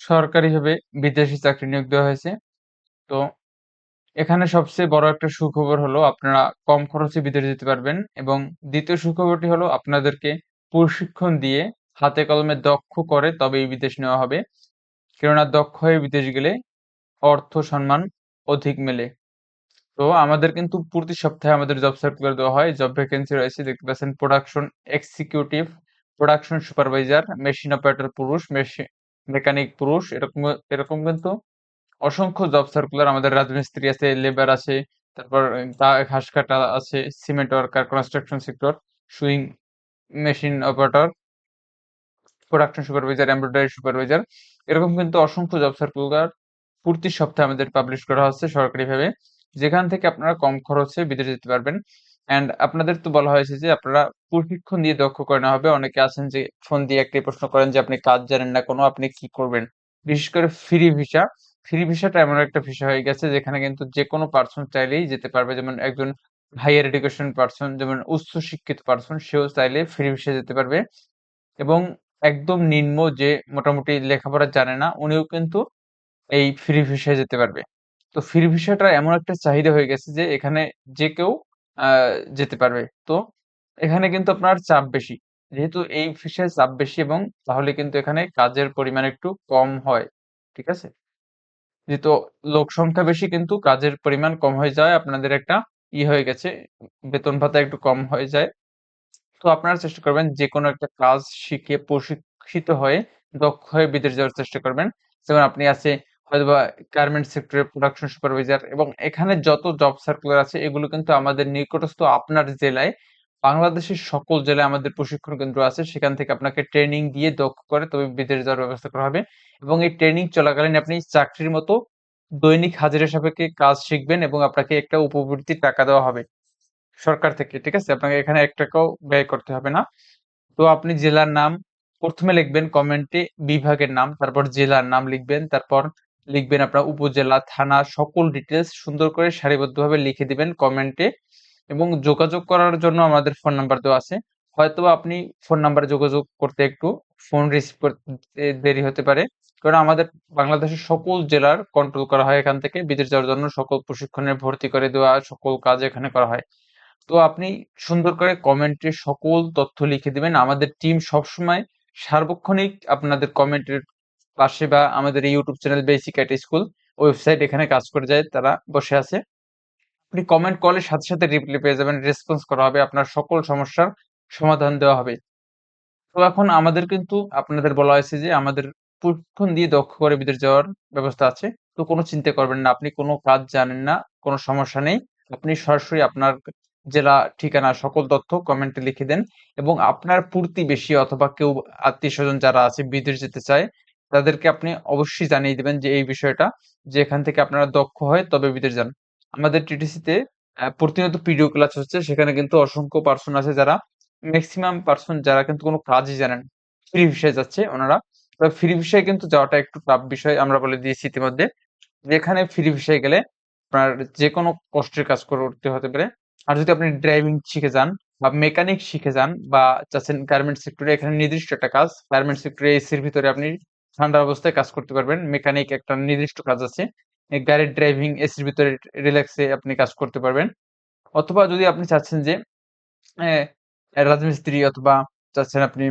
সরকারিভাবে বিদেশি চাকরি নিয়োগ দেওয়া হয়েছে। তো এখানে সবচেয়ে বড় একটা সুখবর হলো আপনারা কম খরচে বিদেশ যেতে পারবেন এবং দ্বিতীয় সুখবরটি হলো আপনাদেরকে প্রশিক্ষণ দিয়ে হাতে কলমে দক্ষ করে তবেই বিদেশ নেওয়া হবে। কেননা দক্ষ হয়ে বিদেশ গেলে অর্থ সম্মান অধিক মেলে। তো আমাদের কিন্তু প্রতি সপ্তাহে আমাদের জব সার্কুলার দেওয়া হয়। জব ভ্যাকেন্সি রয়েছে দেখতে পাচ্ছেন production executive, production supervisor, machine operator পুরুষ, মেশি মেকানিক পুরুষ এরকম এরকম কিন্তু অসংখ্য জব সার্কুলার আমাদের রাজমিস্ত্রি আছে, লেবার আছে, তারপর ঘাস কাটা আছে, cement worker, construction sector, sewing machine operator, production supervisor, embroidery supervisor এরকম কিন্তু অসংখ্য জব সার্কুলার প্রতি সপ্তাহে আমাদের পাবলিশ করা হচ্ছে সরকারিভাবে। যেখান থেকে আপনারা কম খরচে বিদেশে যেতে পারবেন। অ্যান্ড আপনাদের তো বলা হয়েছে যে আপনারা প্রশিক্ষণ দিয়ে দক্ষ করে হবে। অনেকে আছেন যে ফোন দিয়ে একটি প্রশ্ন করেন যে আপনি কাজ জানেন না কোনো, আপনি কি করবেন? বিশেষ করে ফ্রি ভিসা। ফ্রি ভিসাটা এমন একটা ভিসা হয়ে গেছে যেখানে কিন্তু যেকোনো পার্সন চাইলেই যেতে পারবে। যেমন একজন হাইয়ার এডুকেশন পার্সন যেমন উচ্চ শিক্ষিত পারসন সেও চাইলে ফ্রি ভিসায় যেতে পারবে। এবং একদম নিম্ন যে মোটামুটি লেখাপড়া জানে না উনিও কিন্তু এই ফ্রি ভিসায় যেতে পারবে। তো ফ্রি ভিসাটা এমন একটা চাহিদা হয়ে গেছে যে এখানে যে কেউ যেতে পারবে। তো এখানে কিন্তু আপনার চাপ বেশি। যেহেতু এই ভিসায় চাপ বেশি এবং তাহলে কিন্তু এখানে কাজের পরিমাণ একটু কম হয়। ঠিক আছে? যেহেতু লোক সংখ্যা বেশি কিন্তু কাজের পরিমাণ কম হয়ে যায়, আপনাদের একটা ই হয়ে গেছে, বেতন ভাতা একটু কম হয়ে যায়। তো আপনারা চেষ্টা করবেন যেকোনো একটা কাজ শিখে, প্রশিক্ষিত হয়ে দক্ষ হয়ে বিদেশ যাওয়ার চেষ্টা করবেন। যেমন আপনি আছে হয়তোবা গার্মেন্টস সেক্টরে প্রোডাকশন সুপারভাইজার এবং এখানে যত জব সার্কুলার আছে এগুলো কিন্তু আমাদের নিকটস্থ আপনার জেলায় বাংলাদেশের সকল জেলায় আমাদের প্রশিক্ষণ কেন্দ্র আছে। সেখান থেকে আপনাকে ট্রেনিং দিয়ে দক্ষ করে তবে বিদেশ যাওয়ার ব্যবস্থা করা হবে। এবং এই ট্রেনিং চলাকালীন আপনি চাকরির মতো দৈনিক হাজিরা সাপেক্ষে কাজ শিখবেন এবং আপনাকে একটা উপবৃত্তির টাকা দেওয়া হবে। সরকার থেকে। ঠিক আছে? আপনাকে এখানে ৳১ ও ব্যয় করতে হবে না। তো আপনি জেলার নাম ১ম এ লিখবেন কমেন্টে বিভাগের নাম, তারপর জেলার নাম লিখবেন, তারপর লিখবেন আপনার উপজেলা, থানা সকল ডিটেলস সুন্দর করে সারিবদ্ধভাবে লিখে দিবেন কমেন্টে এবং যোগাযোগ করার জন্য আমাদের ফোন নাম্বার দেওয়া আছে। হয়তো আপনি ফোন নাম্বারে যোগাযোগ করতে একটু ফোন রিসিভ করতে দেরি হতে পারে। কারণ আমাদের বাংলাদেশের সকল জেলার কন্ট্রোল করা হয় এখান থেকে বিদেশ যাওয়ার জন্য সকল প্রশিক্ষণে ভর্তি করে দেওয়া, সকল কাজ এখানে করা হয়। তো আপনি সুন্দর করে কমেন্টে সকল তথ্য লিখে দিবেন। আমাদের টিম সবসময় সার্বক্ষণিক আপনাদের কমেন্টের পাশে বা আমাদের YouTube channel basic IT school website এখানে কাজ করে যায় তারা বসে আছে। আপনি কমেন্ট করলে সাথে, সাথে রিপ্লাই পেয়ে যাবেন। রেসপন্স করা হবে। আপনার সকল সমস্যার সমাধান দেওয়া হবে। তো এখন আমাদের কিন্তু আপনাদের বলা হয়েছে যে আমাদের প্রশিক্ষণ দিয়ে দক্ষ করে বিদেশ যাওয়ার ব্যবস্থা আছে। তো কোনো চিন্তা করবেন না। আপনি কোনো কাজ জানেন না, কোনো সমস্যা নেই। আপনি সরাসরি আপনার জেলা, ঠিকানা সকল তথ্য কমেন্টে লিখে দেন এবং আপনার প্রতিবেশী অথবা কেউ আত্মীয় স্বজন যারা আছে বিদেশ যেতে চায় তাদেরকে আপনি অবশ্যই জানিয়ে দিবেন যে এই বিষয়টা, যে এখান থেকে আপনারা দক্ষ হয় তবে বিদেশ যান। আমাদের টিটিসিতে প্রতিনিয়ত পিডিও ক্লাস হচ্ছে, সেখানে কিন্তু অসংখ্য পারসন আছে যারা ম্যাক্সিমাম পার্সন যারা কিন্তু কোনো কাজই জানেন ফ্রি ভিসায় যাচ্ছে ওনারা। ফ্রি ভিসায় কিন্তু যাওয়াটা একটু টাফ বিষয়, আমরা বলে দিয়েছি ইতিমধ্যে। যেখানে ফ্রি ভিসায় গেলে আপনার যেকোনো কষ্টের কাজ করতে হতে পারে। আর যদি আপনি ড্রাইভিং শিখে যান বা মেকানিক শিখে যান বা চাচ্ছেন গার্মেন্ট সেক্টরে এখানে নির্দিষ্ট একটা কাজ। গার্মেন্ট সেক্টরে এসির ভিতরে আপনি ঠান্ডা অবস্থায় কাজ করতে পারবেন। মেকানিক একটা নির্দিষ্ট কাজ আছে। গাড়ির ড্রাইভিং এসির ভিতরে রিল্যাক্সে আপনি কাজ করতে পারবেন। অথবা যদি আপনি চাচ্ছেন যে রাজমিস্ত্রি অথবা চাচ্ছেন আপনি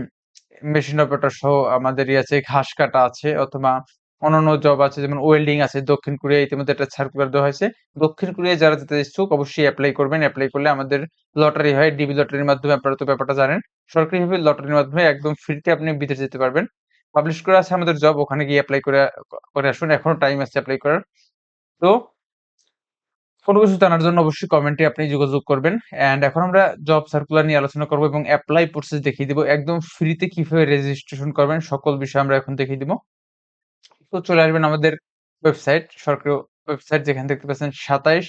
মেশিন অপারেটর সহ আমাদের ইয়ে আছে, ঘাস কাটা আছে অথবা অন্যান্য জব আছে, যেমন ওয়েল্ডিং আছে, দক্ষিণ কোরিয়া ইতিমধ্যে একটা সার্কুলার দেওয়া হয়েছে। দক্ষিণ কোরিয়ায় যারা যেতে ইচ্ছুক অবশ্যই অ্যাপ্লাই করবেন। অ্যাপ্লাই করলে আমাদের লটারি হয়। ডিবি লটারির মাধ্যমে আপনারা তো ব্যাপারটা জানেন। সরকারিভাবে লটারির মাধ্যমে একদম ফ্রিতে আপনি বিদেশ যেতে পারবেন। পাবলিশ করা আছে আমাদের জব ওখানে গিয়ে অ্যাপ্লাই করে করে আসুন। এখনও টাইম আছে অ্যাপ্লাই করার। তো কোনো কিছু জানার জন্য অবশ্যই কমেন্টে আপনি যোগাযোগ করবেন। অ্যান্ড এখন আমরা জব সার্কুলার নিয়ে আলোচনা করব এবং অ্যাপ্লাই প্রসেস দেখিয়ে দিব। একদম ফ্রিতে কীভাবে রেজিস্ট্রেশন করবেন সকল বিষয় আমরা এখন দেখিয়ে দিব। তো চলে আসবেন আমাদের ওয়েবসাইট, সরকারি ওয়েবসাইট যেখানে দেখতে পাচ্ছেন ২৭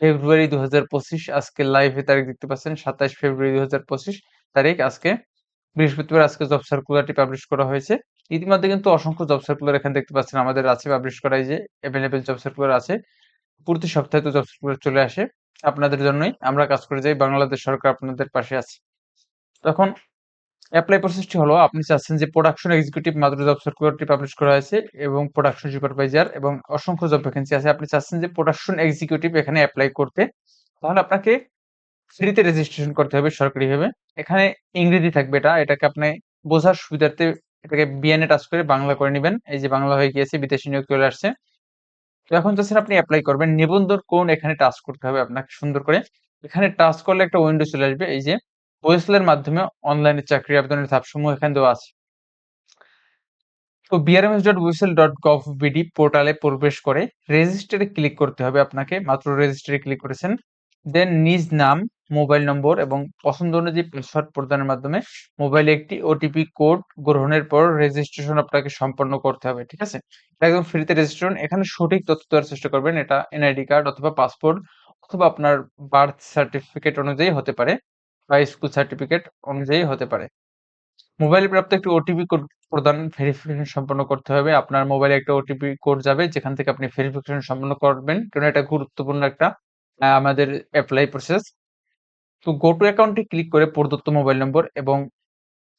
ফেব্রুয়ারি ২০২৫ আজকে লাইভে তারিখ দেখতে পাচ্ছেন ২৭ ফেব্রুয়ারি ২০২৫ তারিখ আজকে বৃহস্পতিবার আজকে জব সার্কুলারটি পাবলিশ করা হয়েছে। ইতিমধ্যে কিন্তু অসংখ্য জব সার্কুলার এখানে দেখতে পাচ্ছেন, আমাদের আছে পাবলিশ করা এই যে এভেইলেবল জব সার্কুলার আছে। প্রতি সপ্তাহে তো জব সার্কুলার চলে আসে। আপনাদের জন্যই আমরা কাজ করে যাই। বাংলাদেশ সরকার আপনাদের পাশে আছে। তখন অ্যাপ্লাই প্রসেসটি হলো, আপনি চাচ্ছেন যে প্রোডাকশন এক্সিকিউটিভ মাত্র জব সার্কুলারটি পাবলিশ করা হয়েছে এবং প্রোডাকশন সুপারভাইজার এবং অসংখ্য জব ভ্যাকেন্সি আছে আপনি চাচ্ছেন যে প্রোডাকশন এক্সিকিউটিভ এখানে অ্যাপ্লাই করতে তাহলে আপনাকে ফ্রিতে রেজিস্ট্রেশন করতে হবে সরকারিভাবে। এখানে ইংরেজি থাকবে এটা। এটাকে আপনি বোঝার সুবিধার্থে এটাকে বিএনএ টাচ করে বাংলা করে নেবেন। এই যে বাংলা হয়ে গিয়েছে, বিদেশি নিয়োগ চলে আসছে। তো এখন তো স্যার আপনি অ্যাপ্লাই করবেন। নিবন্ধন কোন এখানে টাচ করতে হবে আপনাকে সুন্দর করে। এখানে টাচ করলে একটা উইন্ডো চলে আসবে। এই যে ওয়েসলের মাধ্যমে অনলাইনে চাকরি আবেদনের ধাপসমূহ এখানে দেওয়া আছে। তো BRMS dot BOESL dot gov BD পোর্টালে প্রবেশ করে রেজিস্টারে ক্লিক করতে হবে আপনাকে। মাত্র রেজিস্টারে ক্লিক করেছেন। দেন নিজ নাম মোবাইল নম্বর এবং পছন্দ অনুযায়ী পাসওয়ার্ড প্রদানের মাধ্যমে মোবাইলে একটি ওটিপি কোড গ্রহণের পর রেজিস্ট্রেশন আপনাকে সম্পন্ন করতে হবে, ঠিক আছে? এটা একদম ফ্রিতে রেজিস্ট্রেশন এখানে সঠিক তথ্য দেওয়ার চেষ্টা করবেন, এটা এনআইডি কার্ড অথবা পাসপোর্ট অথবা আপনার বার্থ সার্টিফিকেট অনুযায়ী হতে পারে বা স্কুল সার্টিফিকেট অনুযায়ী হতে পারে। মোবাইলে প্রাপ্ত একটি ওটিপি কোড প্রদান ভেরিফিকেশন সম্পন্ন করতে হবে। আপনার মোবাইলে একটা ওটিপি কোড যাবে, যেখান থেকে আপনি ভেরিফিকেশন সম্পন্ন করবেন। কারণ এটা গুরুত্বপূর্ণ একটা আমাদের অ্যাপ্লাই প্রসেস তো গো টু অ্যাকাউন্টে ক্লিক করে প্রদত্ত মোবাইল নম্বর এবং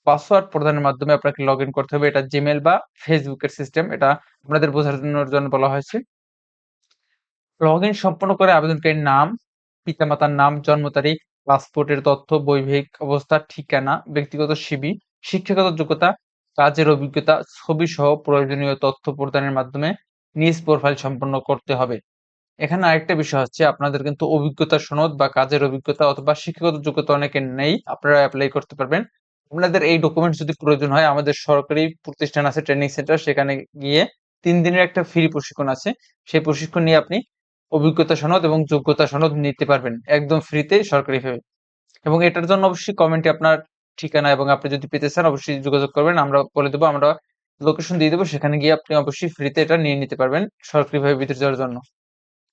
পাসওয়ার্ড প্রদানের মাধ্যমে আপনাকে লগ ইন করতে হবে। এটা জিমেল বা ফেসবুকের সিস্টেম এটা আপনাদের বোঝার জন্য বলা হয়েছে। লগ ইন সম্পন্ন করে আবেদনকারীর নাম, পিতামাতার নাম, জন্ম তারিখ পাসপোর্টের তথ্য, বৈবাহিক অবস্থা, ঠিকানা, ব্যক্তিগত সিবি শিক্ষাগত যোগ্যতা, কাজের অভিজ্ঞতা, ছবি সহ প্রয়োজনীয় তথ্য প্রদানের মাধ্যমে নিজ প্রোফাইল সম্পন্ন করতে হবে। এখানে আরেকটা বিষয় হচ্ছে আপনাদের কিন্তু অভিজ্ঞতা সনদ বা কাজের অভিজ্ঞতা অথবা শিক্ষাগত যোগ্যতা অনেকের নেই, আপনারা অ্যাপ্লাই করতে পারবেন। আপনাদের এই ডকুমেন্টস যদি প্রয়োজন হয়, আমাদের সরকারি প্রতিষ্ঠান আছে ট্রেনিং সেন্টার সেখানে গিয়ে তিন দিনের একটা ফ্রি প্রশিক্ষণ আছে। সেই প্রশিক্ষণ নিয়ে আপনি অভিজ্ঞতা সনদ এবং যোগ্যতা সনদ নিতে পারবেন একদম ফ্রিতে সরকারিভাবে। এবং এটার জন্য অবশ্যই কমেন্টে আপনার ঠিকানা এবং আপনি যদি পেতে চান, অবশ্যই যোগাযোগ করবেন। আমরা বলে দেবো, আমরা লোকেশন দিয়ে দেবো, সেখানে গিয়ে আপনি অবশ্যই ফ্রিতে এটা নিয়ে নিতে পারবেন সরকারিভাবে বিদেশ যাওয়ার জন্য।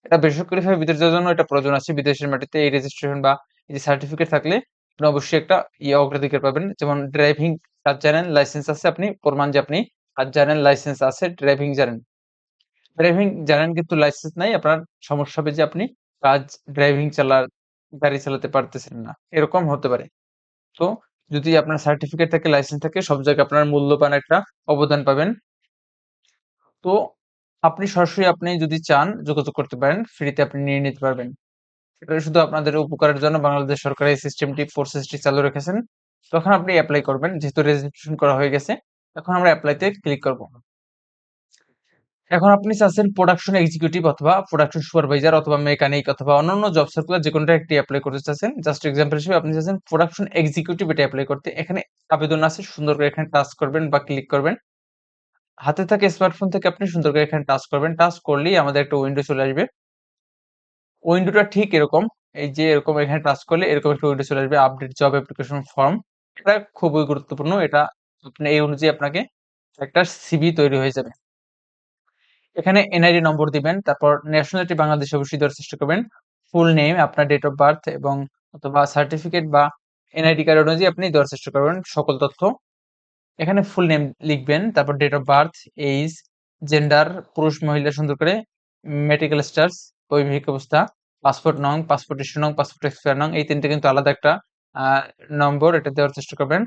এটা বেসরকারিভাবে বিদেশ যাওয়ার জন্য এটা প্রয়োজন আছে। বিদেশের মাটিতে এই রেজিস্ট্রেশন বা এই যে সার্টিফিকেট থাকলে আপনি অবশ্যই একটা ইয়ে অগ্রাধিকার পাবেন। যেমন ড্রাইভিং কাজ জানেন লাইসেন্স আছে আপনি, প্রমাণ যে আপনি কাজ জানেন লাইসেন্স আছে ড্রাইভিং জানেন। ড্রাইভিং জানেন কিন্তু লাইসেন্স নাই, আপনার সমস্যা হবে যে আপনি কাজ ড্রাইভিং চালার, গাড়ি চালাতে পারতেছেন না। এরকম হতে পারে। তো যদি আপনার সার্টিফিকেট থাকে লাইসেন্স থাকে, সব জায়গায় আপনার মূল্যবান একটা অবদান পাবেন। তো আপনি সরাসরি আপনি যদি চান যোগাযোগ করতে পারেন, ফ্রিতে আপনি নিয়ে নিতে পারবেন। এটা শুধু আপনাদের উপকারের জন্য বাংলাদেশ সরকার এই সিস্টেমটি প্রসেসটি চালু রেখেছেন। তখন আপনি অ্যাপ্লাই করবেন, যেহেতু রেজিস্ট্রেশন করা হয়ে গেছে এখন আমরা অ্যাপ্লাইতে ক্লিক করব। এখন আপনি চাচ্ছেন প্রোডাকশন এক্সিকিউটিভ অথবা প্রোডাকশন সুপারভাইজার অথবা মেকানিক অথবা অন্যান্য জব সার্কুলার যে কোনটা একটি অ্যাপ্লাই করতে চাচ্ছেন জাস্ট এক্সাম্পল হিসেবে আপনি চাচ্ছেন প্রোডাকশন এক্সিকিউটিভ এটা অ্যাপ্লাই করতে। এখানে আবেদন আছে, সুন্দর করে এখানে টাচ করবেন বা ক্লিক করবেন। হাতে থাকে স্মার্টফোন থেকে আপনি সুন্দর করে এখানে টাচ করবেন। টাচ করলেই আমাদের একটা উইন্ডো চলে আসবে। উইন্ডোটা ঠিক এরকম। এই যে এরকম এখানে টাচ করলে এরকম একটা উইন্ডো চলে আসবে। আপডেট জব অ্যাপ্লিকেশন ফর্ম এটা খুবই গুরুত্বপূর্ণ। এটা আপনি এই অনুযায়ী আপনাকে একটা সিভি তৈরি হয়ে যাবে। এখানে এনআইডি নম্বর দিবেন। তারপর ন্যাশনালিটি বাংলাদেশ অবশ্যই দেওয়ার চেষ্টা করবেন। ফুল নেম আপনার ডেট অফ বার্থ এবং অথবা সার্টিফিকেট বা এনআইডি কার্ড অনুযায়ী আপনি দেওয়ার চেষ্টা করবেন সকল তথ্য। এখানে ফুল নেম লিখবেন, তারপর date of birth age gender পুরুষ, মহিলা, সুন্দর করে মেডিকেল স্টার্স বৈবাহিক অবস্থা পাসপোর্ট নং পাসপোর্ট ইস্যু নং পাসপোর্ট এক্সপায়ার নং, এই তিনটে কিন্তু আলাদা একটা নম্বর এটা দেওয়ার চেষ্টা করবেন।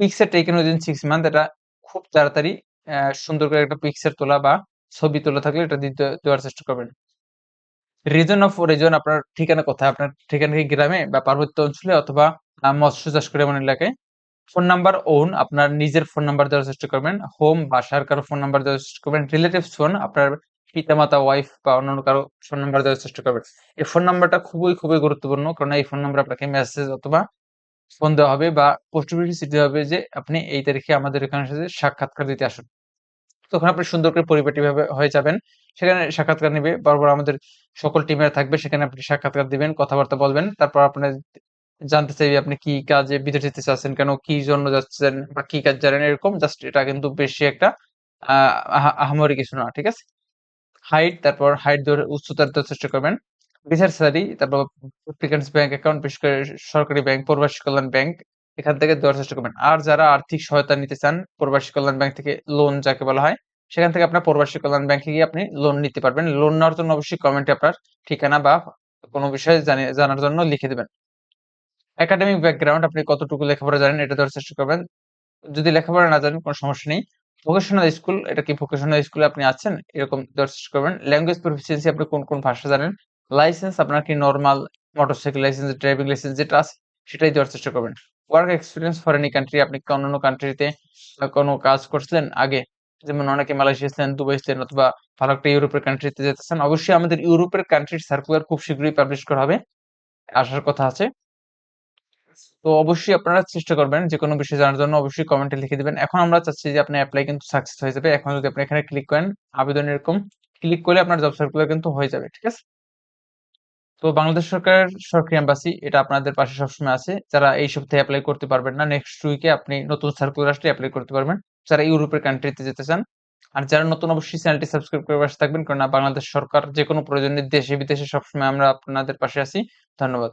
Picture taken within six month এটা খুব তাড়াতাড়ি সুন্দর করে একটা পিকচার তোলা বা ছবি তোলা থাকলে এটা দিতে, দেওয়ার চেষ্টা করবেন। রিজন অফ রিজন আপনার ঠিকানা কোথায়? আপনার ঠিকানা কি গ্রামে বা পার্বত্য অঞ্চলে অথবা মৎস্য চাষ করে এমন এলাকায়? ফোন নাম্বার ওন, আপনার নিজের ফোন নাম্বার দেওয়ার চেষ্টা করবেন হোম বাসার কারও ফোন নাম্বার দেওয়ার চেষ্টা করবেন রিলেটিভস ফোন আপনার পিতামাতা ওয়াইফ বা অন্যান্য কারও ফোন নাম্বার দেওয়ার চেষ্টা করবেন। এই ফোন নাম্বারটা খুবই খুবই গুরুত্বপূর্ণ, কারণ এই ফোন নাম্বার আপনাকে মেসেজ অথবা ফোন দেওয়া হবে বা পোস্ট অফিসে দিতে হবে যে, আপনি এই তারিখে আমাদের এখানে সাথে সাক্ষাৎকার দিতে আসুন। তখন আপনি সুন্দর করে পরিপাটি ভাবে হয়ে যাবেন, সেখানে সাক্ষাৎকার নেবে বারবার আমাদের সকল টিমের থাকবে, সেখানে আপনি সাক্ষাৎকার দিবেন, কথাবার্তা বলবেন, তারপর আপনার জানতে চাইবে আপনি কি কাজে বিদেশ যেতে চাচ্ছেন কেন, কি জন্য যাচ্ছেন বা কি কাজ জানেন এরকম জাস্ট এটা কিন্তু বেশি একটা আহ, আহামরি কিছু না, ঠিক আছে? হাইট তারপর হাইট ধরে উচ্চতার চেষ্টা করবেন। রিসার্চ স্যালারি তারপর ব্যাংক অ্যাকাউন্ট বিশেষ করে সরকারি ব্যাংক প্রবাসী কল্যাণ ব্যাংক এখান থেকে দেওয়ার চেষ্টা করবেন। আর যারা আর্থিক সহায়তা নিতে চান, প্রবাসী কল্যাণ ব্যাংক থেকে লোন যাকে বলা হয়, সেখান থেকে আপনার প্রবাসী কল্যাণ ব্যাংকে গিয়ে আপনি লোন নিতে পারবেন। লোন নেওয়ার জন্য অবশ্যই কমেন্টে আপনার ঠিকানা বা কোনো বিষয়ে জানার জন্য লিখে দেবেন। একাডেমিক ব্যাকগ্রাউন্ড আপনি কতটুকু লেখাপড়া জানেন, এটা দেওয়ার চেষ্টা করবেন। যদি লেখাপড়া না জানেন, কোনো সমস্যা নেই। ভোকেশনাল স্কুল এটা কি ভোকেশনাল স্কুলে আপনি আছেন? এরকম দেওয়ার চেষ্টা করবেন। ল্যাঙ্গুয়েজ প্রফিসিয়েন্সি আপনি কোন কোন ভাষা জানেন? লাইসেন্স আপনার কি normal motorcycle license driving license যেটা আছে, সেটাই দেওয়ার চেষ্টা করবেন। Work experience for any country আপনি অন্যান্য কান্ট্রিতে কোনো কাজ করছিলেন আগে? যেমন অনেকে মালয়েশিয়া ছিলেন, দুবাই ছিলেন, অথবা ভালো একটা ইউরোপের কান্ট্রিতে যেতেছেন অবশ্যই আমাদের ইউরোপের কান্ট্রির সার্কুলার খুব শীঘ্রই পাবলিশ করা হবে। আসার কথা আছে। তো অবশ্যই আপনারা চেষ্টা করবেন যে কোনো বিষয় জানার জন্য অবশ্যই কমেন্টে লিখে দিবেন। এখন আমরা চাচ্ছি যে আপনার অ্যাপ্লাই কিন্তু সাকসেস হয়ে যাবে। এখন যদি আপনি এখানে ক্লিক করেন, আবেদন এরকম ক্লিক করলে আপনার জব সার্কুলার কিন্তু হয়ে যাবে, ঠিক আছে? তো বাংলাদেশ সরকারের সরকারি এম্বাসি এটা আপনাদের পাশে সবসময় আছে। যারা এই সপ্তাহে অ্যাপ্লাই করতে পারবেন না নেক্সট উইকে আপনি নতুন সার্কুলার আসলে অ্যাপ্লাই করতে পারবেন। যারা ইউরোপের কান্ট্রিতে যেতে চান। আর যারা নতুন অবশ্যই চ্যানেলটি সাবস্ক্রাইব করে পাশে থাকবেন। কারণ বাংলাদেশ সরকার যে কোনো প্রয়োজনে দেশে বিদেশে সবসময় আমরা আপনাদের পাশে আছি। ধন্যবাদ।